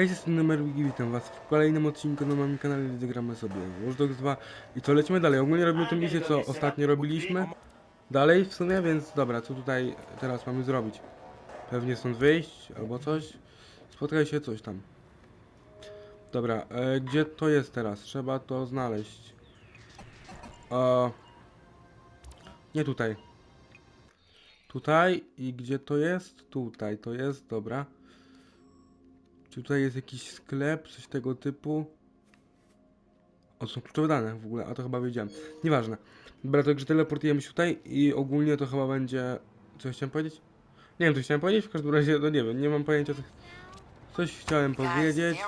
Hej, jestem numer Wiki, witam was w kolejnym odcinku na moim kanale, gdzie gramy sobie Watch Dogs 2 i co, lecimy dalej, ogólnie robimy tę misję, co ostatnio robiliśmy. Dalej w sumie, więc dobra, co tutaj teraz mamy zrobić? Pewnie stąd wyjść, albo coś, spotkaj się, coś tam. Dobra, e, gdzie to jest teraz? Trzeba to znaleźć. E, Nie tutaj. Tutaj i gdzie to jest? Tutaj to jest, dobra czy tutaj jest jakiś sklep, coś tego typu? O, są kluczowe dane w ogóle, a to chyba wiedziałem. Nieważne. Dobra, także teleportujemy się tutaj i ogólnie to chyba będzie... Co chciałem powiedzieć? Nie wiem, co chciałem powiedzieć, w każdym razie, no nie wiem, nie mam pojęcia, co... Coś chciałem powiedzieć.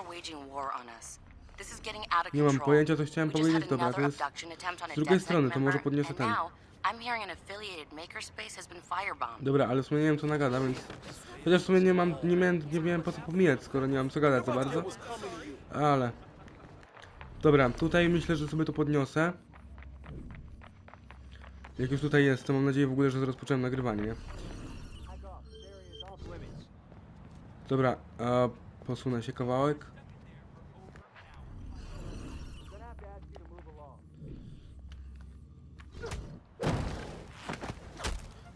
Nie mam pojęcia, co chciałem powiedzieć. Dobra, to jest... z drugiej strony, to może podniosę ten. I'm hearing an affiliated makerspace has been firebombed. Dobra, ale w sumie nie wiem, co nagada, więc... Chociaż w sumie nie mam, nie miałem, nie wiem po co pomijać, skoro nie mam co gadać za bardzo. Ale... Dobra, tutaj myślę, że sobie to podniosę. Jak już tutaj jestem, mam nadzieję w ogóle, że rozpocząłem nagrywanie, nie? Dobra, a posunę się kawałek.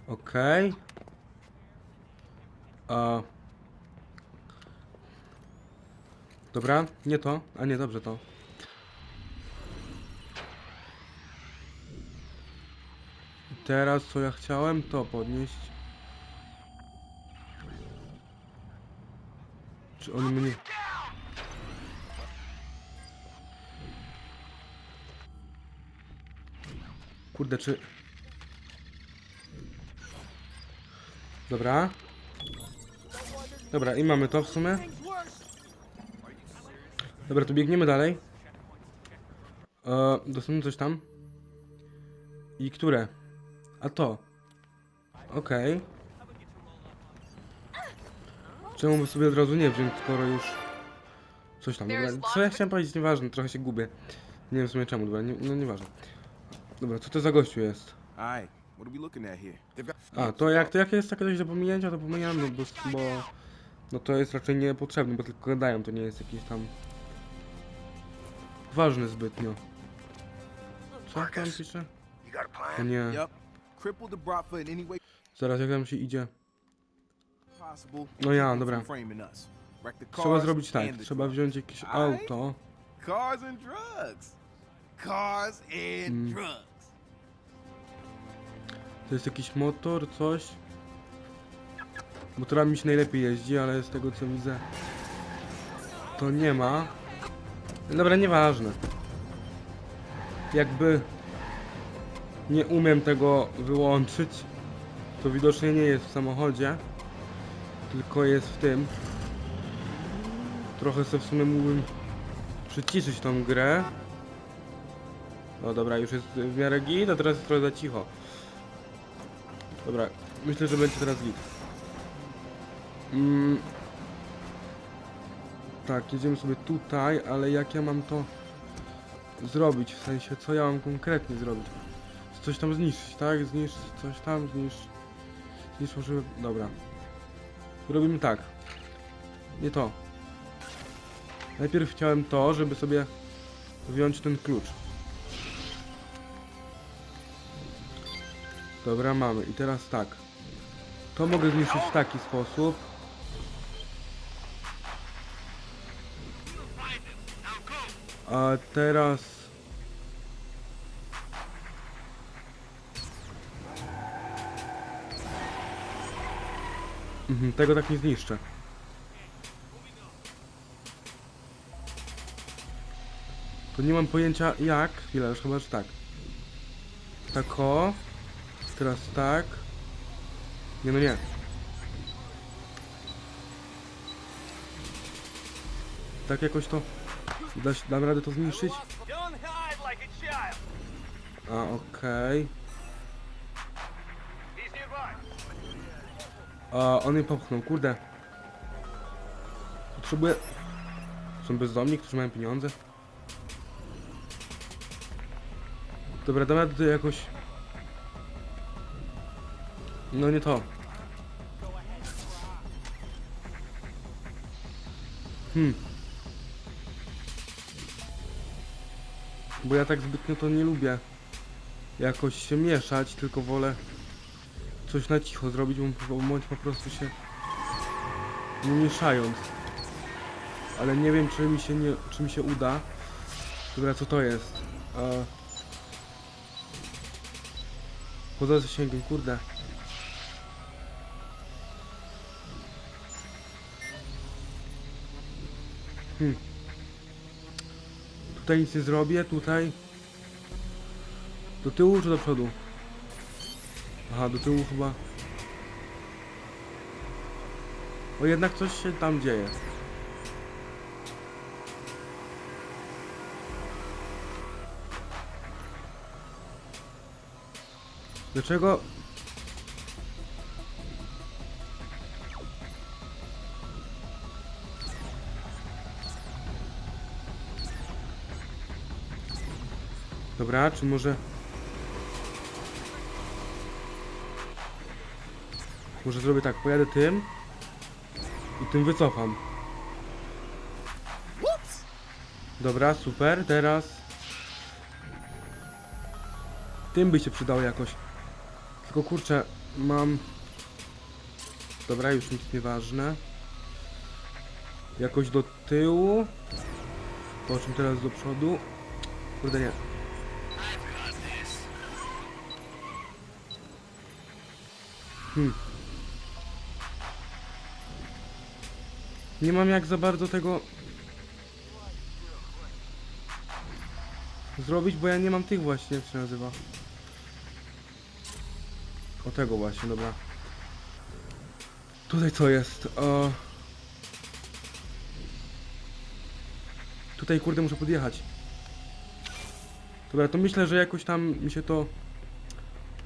Okej. A. Dobra, nie to, a nie dobrze to. Teraz co ja chciałem to podnieść. Czy on mnie... Kurde, czy... Dobra. Dobra, i mamy to w sumie. Dobra, to biegniemy dalej. E, dostanę coś tam. I które? A to. Okej. Czemu by sobie od razu nie wziąć, skoro już... Coś tam. Dobra, co ja chciałem powiedzieć, nieważne, trochę się gubię. Nie wiem w sumie czemu, dobra, nie, no nieważne. Dobra, co to za gościu jest? Alright, what are we looking at here? They've got A, to jak to jak jest takie coś do pominięcia, to pomijam, no bo, bo no to jest raczej niepotrzebne, bo tylko gadają, to nie jest jakiś tam ważny zbytnio. Co tam pisze? You got a To plan? nie. Yep. Cripple the Bratva in any way Zaraz jak tam się idzie. possible. No ja, keep them dobra. from framing us. Wreck the Trzeba cars zrobić tak, and the trzeba wziąć jakieś auto. Cars and drugs. Cars and Mm. drugs. To jest jakiś motor, coś. Motorami się najlepiej jeździ, ale z tego co widzę to nie ma. Dobra, nieważne. Jakby nie umiem tego wyłączyć, to widocznie nie jest w samochodzie, tylko jest w tym. Trochę sobie w sumie mógłbym przyciszyć tą grę. No dobra, już jest w miarę git, a teraz jest trochę za cicho. Dobra, myślę, że będzie teraz git. Mm. Tak, jedziemy sobie tutaj, ale jak ja mam to zrobić? W sensie, co ja mam konkretnie zrobić? Coś tam zniszczyć, tak? Zniszczyć coś tam, zniszczyć... Zniszczyć może... Dobra. Robimy tak. Nie to. Najpierw chciałem to, żeby sobie wyjąć ten klucz. Dobra, mamy. I teraz tak. To mogę zniszczyć w taki sposób. A teraz... Mhm, tego tak nie zniszczę. To nie mam pojęcia jak. Chwilę, już chyba, że tak. Tak o. Teraz tak. Nie no nie. Tak jakoś to... Da, się- dam radę to zniszczyć? A, okej. A, on mnie popchnął, kurde. Potrzebuję... Są bezdomni, którzy mają pieniądze? Dobra, dam radę to jakoś... No nie to. Hmm. Bo ja tak zbytnio to nie lubię jakoś się mieszać, tylko wolę coś na cicho zrobić, bądź po prostu się nie mieszając. Ale nie wiem, czy mi się, nie, czy mi się uda. Dobra, co to jest? Poza zasięgiem, kurde. Hmm. Tutaj nic nie zrobię, tutaj. Do tyłu czy do przodu? Aha, do tyłu chyba. O jednak coś się tam dzieje. Dlaczego? Dobra, czy może... Może zrobię tak, pojadę tym i tym wycofam. Dobra, super, teraz tym by się przydało jakoś. Tylko kurczę, mam... Dobra, już nic nieważne. Jakoś do tyłu. Po czym teraz do przodu. Kurde nie. Hmm. Nie mam jak za bardzo tego zrobić, bo ja nie mam tych właśnie, jak się nazywa. O tego właśnie, dobra. Tutaj co jest? O... Tutaj kurde muszę podjechać. Dobra, to myślę, że jakoś tam mi się to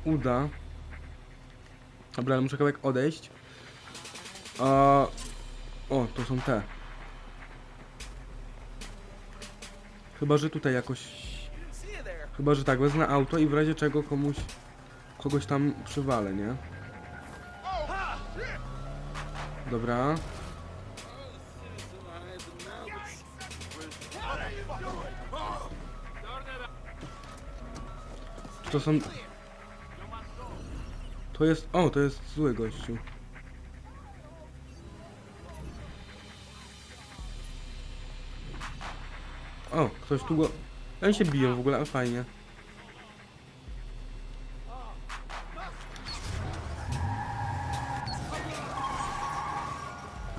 uda. Dobra, muszę kawałek odejść. A... O, to są te. Chyba, że tutaj jakoś... Chyba, że tak, wezmę auto i w razie czego komuś... Kogoś tam przywalę, nie? Dobra. To są... To jest... O, to jest zły gościu. O, ktoś tu go... Oni się biją w ogóle, ale fajnie.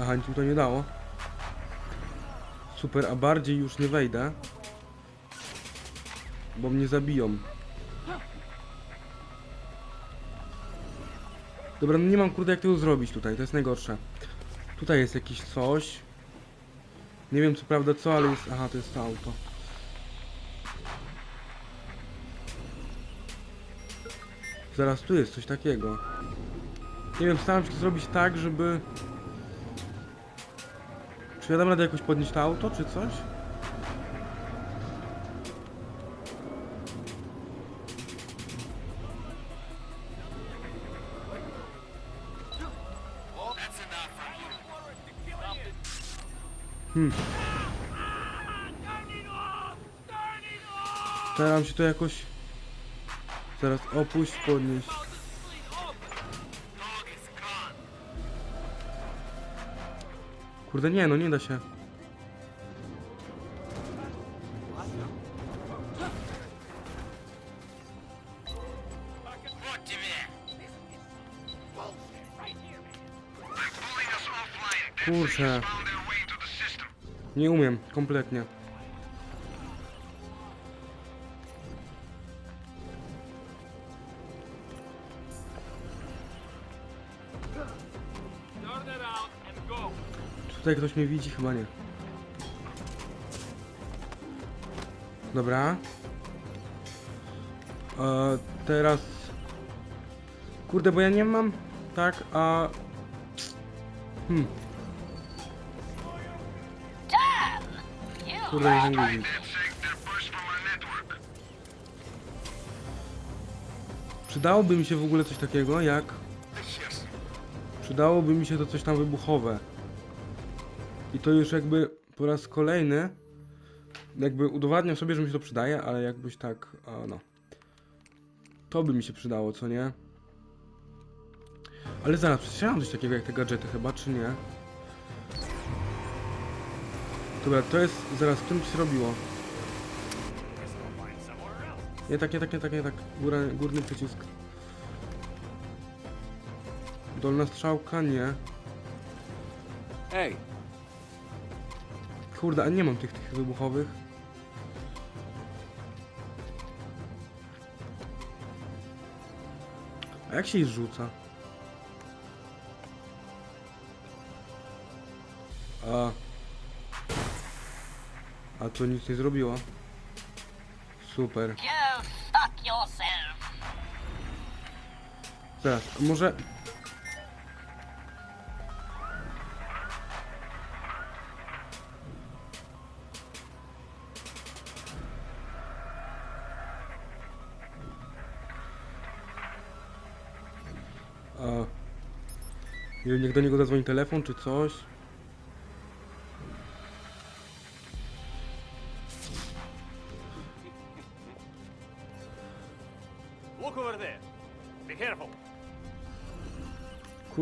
Aha, nic mi to nie dało. Super, a bardziej już nie wejdę. Bo mnie zabiją. Dobra, no nie mam kurde jak tego zrobić tutaj, to jest najgorsze. Tutaj jest jakieś coś. Nie wiem co prawda co, ale jest... Aha, to jest to auto. Zaraz tu jest coś takiego. Nie wiem, staram się to zrobić tak, żeby... Czy ja dam radę jakoś podnieść to auto, czy coś? Hmm. Staram się to jakoś... Zaraz opuść, podnieść. Kurde nie, no nie da się. Kurczę. Nie umiem, kompletnie. Tutaj ktoś mnie widzi? Chyba nie. Dobra. E, teraz... Kurde, bo ja nie mam... Tak, a... Hmm. Kurde, nie guzik. Przydałoby mi się w ogóle coś takiego jak... Przydałoby mi się to coś tam wybuchowe. I to już jakby po raz kolejny jakby udowadniam sobie, że mi się to przydaje, ale jakbyś tak, no. To by mi się przydało, co nie? Ale zaraz, przecież ja mam coś takiego jak te gadżety chyba, czy nie? Dobra, to jest, zaraz, w tym się robiło. Nie tak, nie tak, nie tak, nie tak. Góra, górny przycisk. Dolna strzałka, nie. Hey, Kurde, a nie mam tych, tych wybuchowych. A jak się ich rzuca? A... A to nic nie zrobiło. Super. Go fuck yourself. Zaraz, a może... A... Nie wiem, niech do niego zadzwoni telefon czy coś.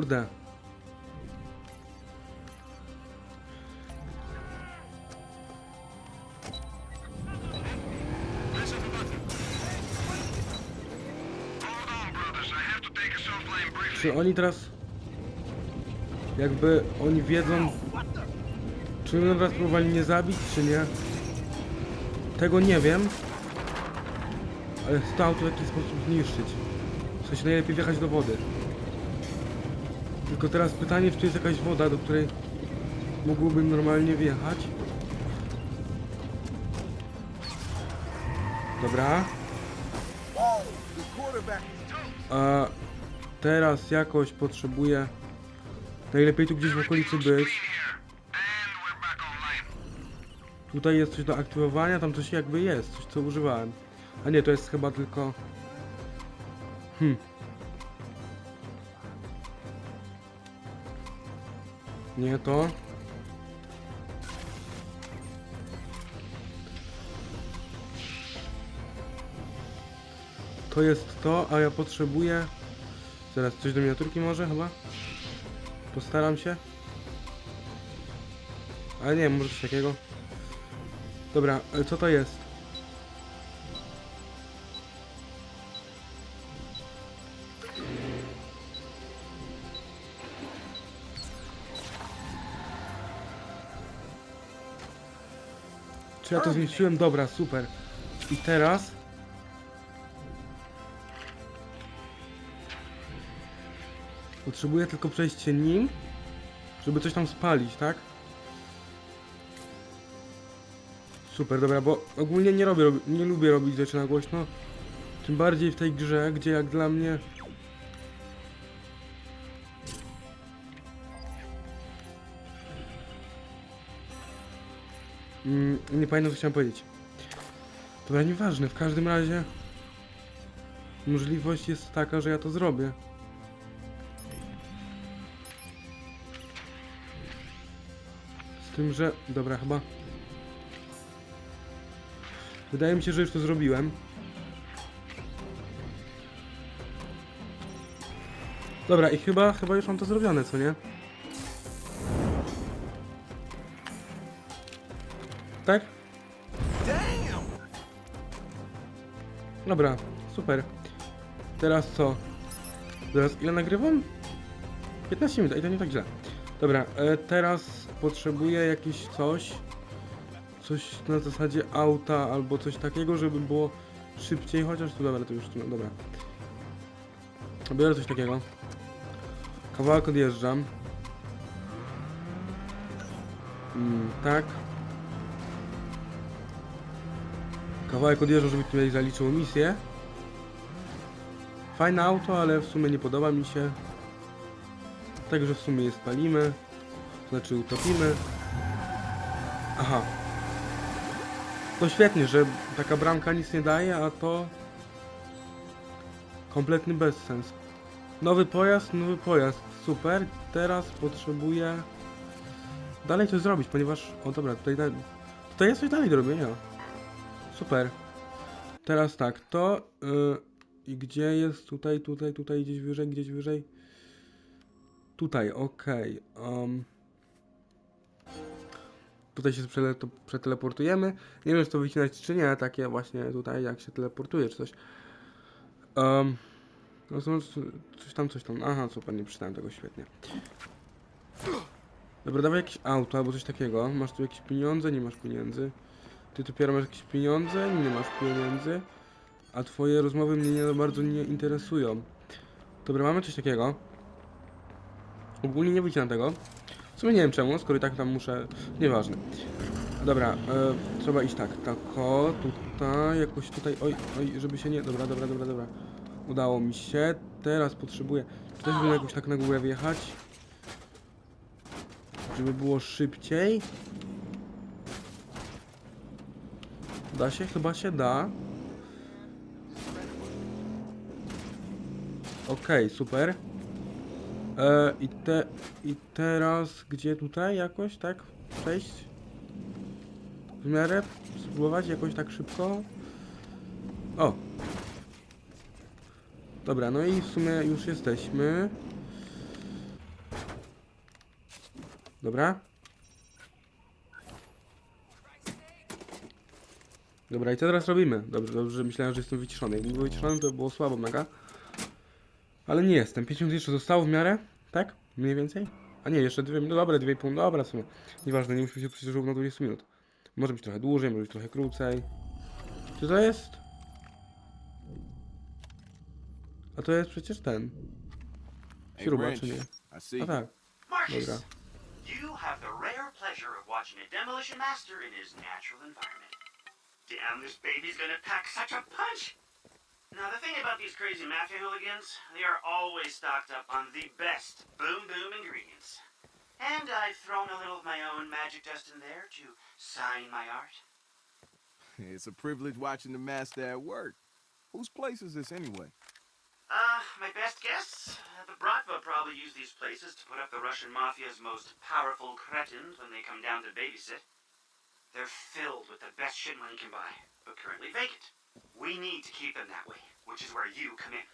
Kurde. Czy oni teraz... Jakby oni wiedzą... Czy będą teraz próbowali mnie zabić, czy nie? Tego nie wiem. Ale chcę to w jakiś sposób zniszczyć. W sensie najlepiej wjechać do wody. Tylko teraz pytanie, czy tu jest jakaś woda, do której mógłbym normalnie wjechać? Dobra. A teraz jakoś potrzebuję najlepiej tu gdzieś w okolicy być. Tutaj jest coś do aktywowania, tam coś jakby jest, coś co używałem. A nie, to jest chyba tylko... Hmm. Nie to. To jest to, a ja potrzebuję... Zaraz, coś do miniaturki może chyba? Postaram się. Ale nie, może coś takiego. Dobra, ale co to jest? Czy ja to zmieściłem? Dobra, super. I teraz... Potrzebuję tylko przejść się nim, żeby coś tam spalić, tak? Super, dobra, bo ogólnie nie robię, nie lubię robić rzeczy na głośno. Tym bardziej w tej grze, gdzie jak dla mnie... Mm, nie pamiętam co chciałem powiedzieć. Dobra, nieważne, w każdym razie... Możliwość jest taka, że ja to zrobię. Z tym, że... Dobra, chyba... Wydaje mi się, że już to zrobiłem. Dobra, i chyba, chyba już mam to zrobione, co nie? Tak? Dobra, super. Teraz co? Teraz ile nagrywam? 15 minut, i to nie tak źle. Dobra, e, teraz potrzebuję jakieś coś. Coś na zasadzie auta albo coś takiego, żeby było szybciej, chociaż tu dobra, to już tu, dobra. Biorę coś takiego. Kawałek odjeżdżam. Mm, tak. Kawałek odjeżdżam, żeby tutaj zaliczył misję. Fajne auto, ale w sumie nie podoba mi się. Także w sumie je spalimy. Znaczy utopimy. Aha. To świetnie, że taka bramka nic nie daje, a to... Kompletny bezsens. Nowy pojazd, nowy pojazd. Super. Teraz potrzebuję... dalej coś zrobić, ponieważ... O dobra, tutaj, tutaj jest coś dalej do robienia. Super. Teraz tak, to... Yy, gdzie jest? Tutaj, tutaj, tutaj, gdzieś wyżej, gdzieś wyżej. Tutaj, okej. Um, tutaj się przeteleportujemy. Nie wiem, czy to wycinać, czy nie. Takie właśnie tutaj, jak się teleportuje, czy coś. Um, no, no, coś tam, coś tam. Aha, super, nie przeczytałem tego świetnie. Dobra, dawaj jakieś auto albo coś takiego. Masz tu jakieś pieniądze? Nie masz pieniędzy. Ty dopiero masz jakieś pieniądze? Nie masz pieniędzy. A twoje rozmowy mnie nie bardzo nie interesują. Dobra, mamy coś takiego. Ogólnie nie wycinam tego. W sumie nie wiem czemu, skoro i tak tam muszę... Nieważne. Dobra, e, trzeba iść tak. Tako, tutaj, jakoś tutaj... Oj, oj, żeby się nie... Dobra, dobra, dobra, dobra. Udało mi się. Teraz potrzebuję... Też bym jakoś tak na górę wjechać. Żeby było szybciej. Da się? Chyba się da. Okej, super. E, i, te, I teraz gdzie tutaj jakoś, tak? Przejść? W miarę? Spróbować jakoś tak szybko? O! Dobra, no i w sumie już jesteśmy. Dobra. Dobra, i co teraz robimy? Dobrze, dobrze, myślałem, że jestem wyciszony. Jakbym był wyciszony, to by było słabo mega. Ale nie jestem. 5 minut jeszcze zostało w miarę? Tak? Mniej więcej? A nie, jeszcze dwie, no dobra, 2,5, dobra w sumie. Nieważne, nie musimy się przecież równo 20 minut. Może być trochę dłużej, może być trochę krócej. Co to jest? A to jest przecież ten. Śruba, czy nie? A tak, dobra. you have the rare pleasure of watching a demolition master in his natural environment. Damn, this baby's gonna pack such a punch! Now, the thing about these crazy mafia hooligans, they are always stocked up on the best boom boom ingredients. And I've thrown a little of my own magic dust in there to sign my art. It's a privilege watching the master at work. Whose place is this anyway? Uh, my best guess? The Bratva probably use these places to put up the Russian mafia's most powerful cretins when they come down to babysit. They're filled with the best shit money can buy, but currently vacant. We need to keep them that way, which is where you come in.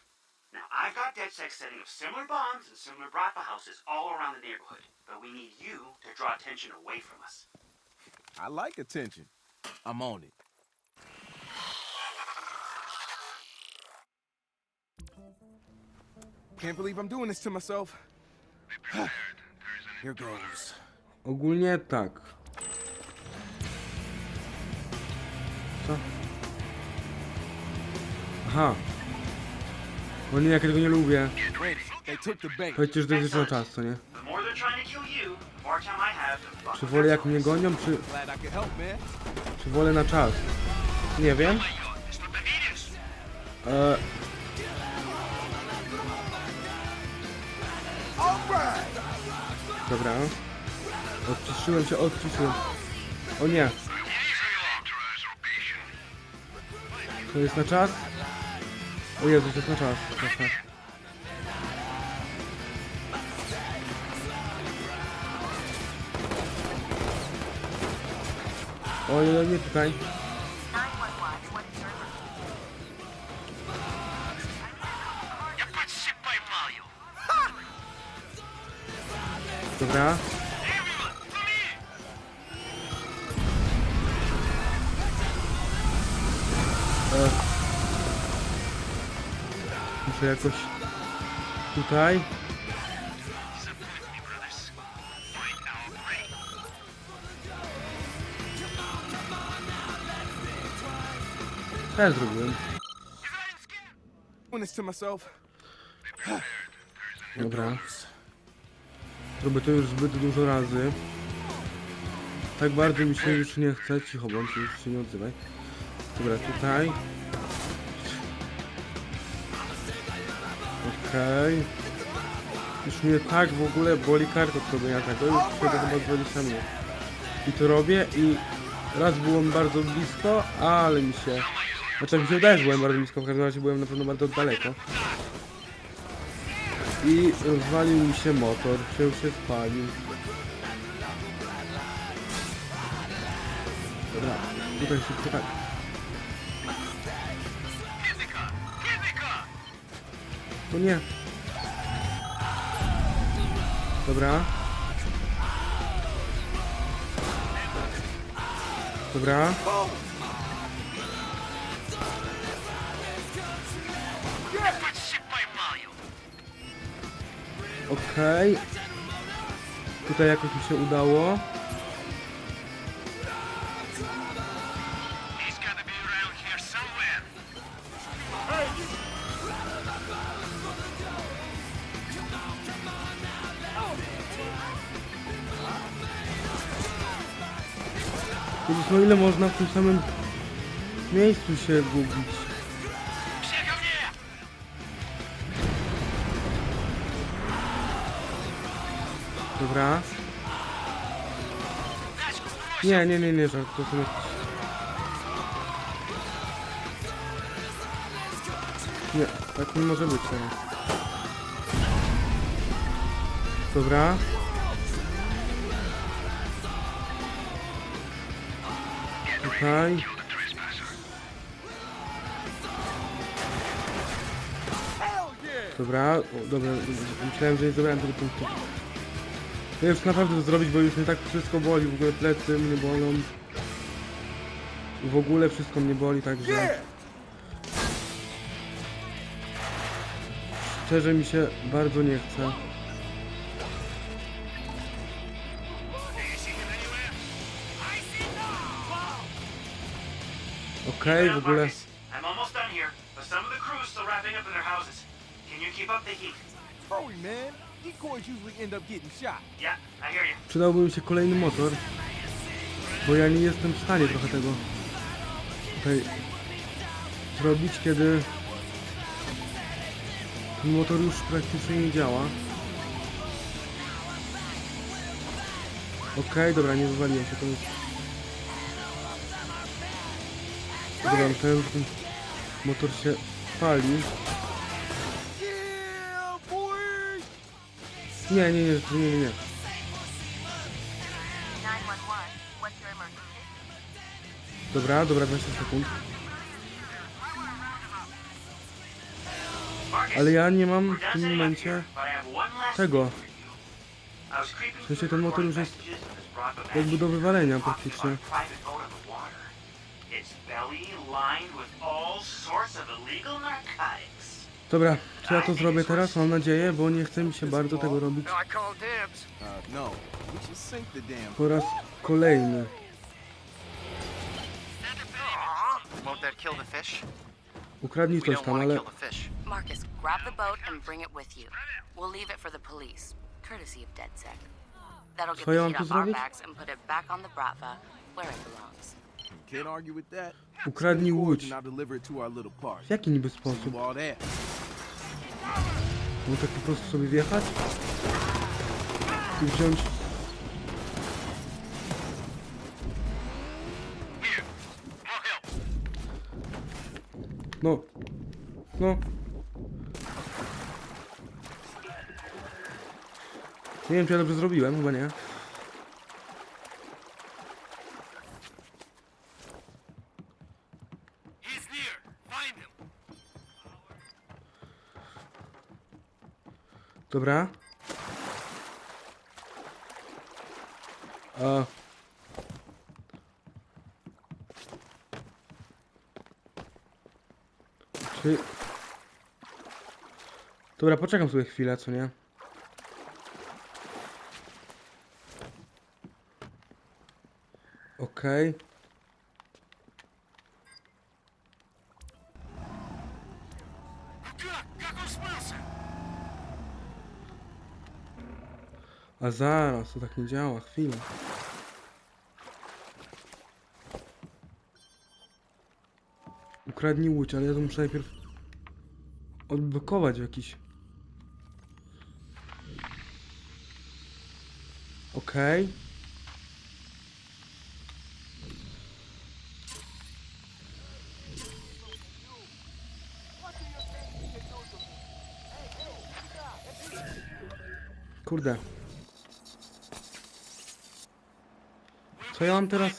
Now, I've got DedSec setting up similar bombs and similar brothel houses all around the neighborhood, but we need you to draw attention away from us. I like attention. I'm on it. Can't believe I'm doing this to myself. Here goes. Ogólnie tak. Co? Aha. O nie, jak ja tego nie lubię. Powiedzcie, że to jest na czas, co nie? Czy wolę jak mnie gonią, czy, czy wolę na czas? Nie wiem. E, dobra. Odciszyłem się, odciszyłem. O nie. To jest na czas? O Jezu, to jest na czas. czas, czas. Ojej, nie tutaj. Muszę jakoś tutaj. Też zrobiłem. To. Dobra. Robię to już zbyt dużo razy. Tak bardzo mi się już nie chce. Cicho bądź, już się nie odzywaj. Dobra, tutaj. Okej. Już mnie tak w ogóle boli karta od robienia tego. Już to chyba 20 minut. I to robię i raz byłem bardzo blisko, ale mi się... Znaczy mi się wydaje, że byłem bardzo blisko, w każdym razie byłem na pewno bardzo daleko. I rozwalił mi się motor, się się spalił. Dobra, tutaj szybko tak. To nie. Dobra. Dobra. Okej. Tutaj jakoś mi się udało. Jezus, no ile można w tym samym miejscu się gubić? Dobra. Nie, nie, nie, nie, żart, to są jakieś... Nie, tak nie może być teraz. Dobra. Tutaj. Dobra, o, dobra, myślałem, że nie zabrałem tego punktu. Ja już naprawdę to zrobić, bo już mnie tak wszystko boli, w ogóle plecy mnie bolą. W ogóle wszystko mnie boli, także... Szczerze mi się bardzo nie chce. Okej, w ogóle... Marcus, I'm almost done here, but some of the crew's still wrapping up in their houses. Can you keep up the heat? Hurry, man. Decoys usually end up getting shot. Yeah, I hear you. Przydałby mi się kolejny motor. Bo ja nie jestem w stanie trochę tego tutaj zrobić, kiedy ten motor już praktycznie nie działa. Okej, dobra, nie wywaliłem się, to jest... Że ten motor się pali. Nie, nie, nie, nie, nie, nie. 911, what's your emergency? Dobra, dobra, 20 sekund. Ale ja nie mam w tym momencie tego. W sensie ten motor już jest jakby do wywalenia praktycznie. Dobra, czy ja to zrobię teraz? Mam nadzieję, bo nie chce mi się bardzo tego robić dibs. Uh, no. We should sink the damn po raz kolejny. Ukradnij coś tam, ale... Marcus, grab the boat and bring it with you. We'll leave it for the police, courtesy of DedSec. That'll get the heat off our backs and put it back on the Bratva, where it belongs. Can't argue with that. Ukradnij łódź. W jaki niby sposób? Bo tak po prostu sobie wjechać? I wziąć... No. No. Nie wiem, czy ja dobrze zrobiłem, chyba nie. Dobra. A. Czy... Dobra, poczekam sobie chwilę, co nie? Okej. Okay. A zaraz, to tak nie działa, chwilę. Ukradnij łódź, ale ja to muszę najpierw odblokować jakiś. Okej. Kurde. Co ja mam teraz?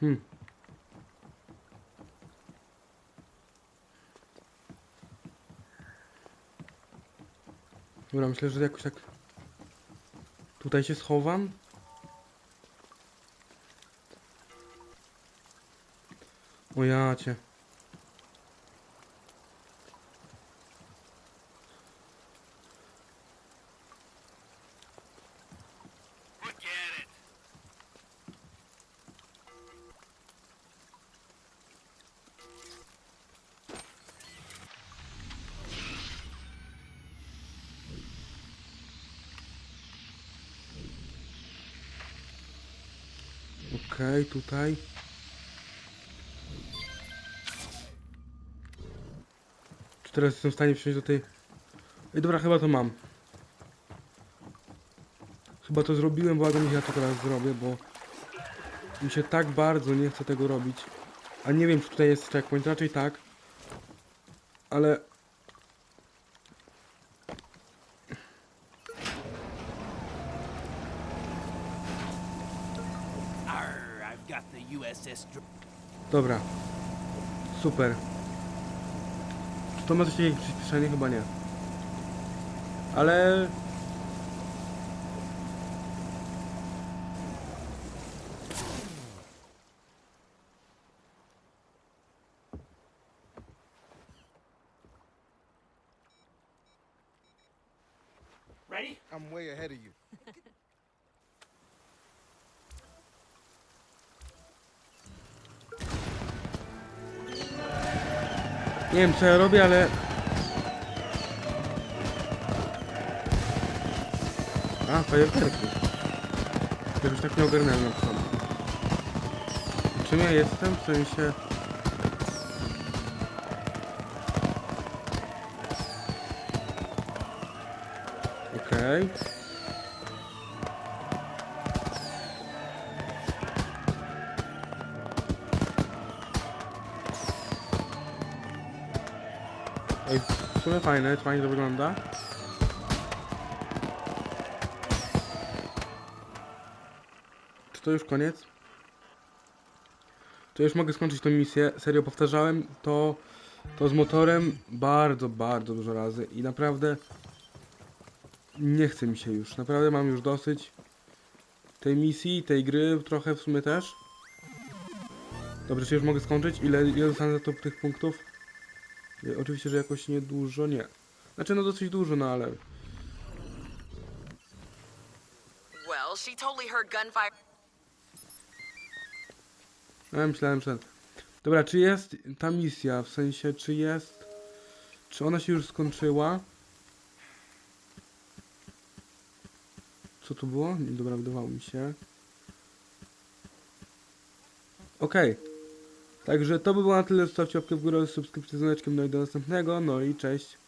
Hmm. Dobra, myślę, że jakoś tak... Tutaj się schowam. O ja cię. Okej, tutaj. Czy teraz jestem w stanie wsiąść do tej... Ej, dobra, chyba to mam. Chyba to zrobiłem, bo mi ja to teraz zrobię, bo... Mi się tak bardzo nie chce tego robić. A nie wiem, czy tutaj jest checkpoint, raczej tak. Ale... Dobra. Super. To ma coś takiego jak przyspieszenie? Chyba nie. Ale... Ready? I'm way ahead of you. Nie wiem co ja robię, ale... A, fajerwerki. Jakoś tak nie ogarnąłem na początku. Czym ja jestem? W sensie... Okej. Ej, fajne, fajnie to wygląda. Czy to już koniec? Czy już mogę skończyć tę misję? Serio powtarzałem to, to z motorem bardzo, bardzo dużo razy i naprawdę nie chce mi się już. Naprawdę mam już dosyć tej misji, tej gry trochę w sumie też. Dobrze, czy już mogę skończyć? Ile, ile dostanę za to tych punktów? Nie, Oczywiście, że jakoś nie dużo, nie. Znaczy, no dosyć dużo, no ale... Well, she totally heard gunfire. No, ja myślałem, że... Dobra, czy jest ta misja? W sensie, czy jest... Czy ona się już skończyła? Co tu było? Nie, Dobra, wydawało mi się. Okej. Także to by było na tyle. Zostawcie łapkę w górę, subskrypcję z dzwoneczkiem, no i do następnego. No i cześć.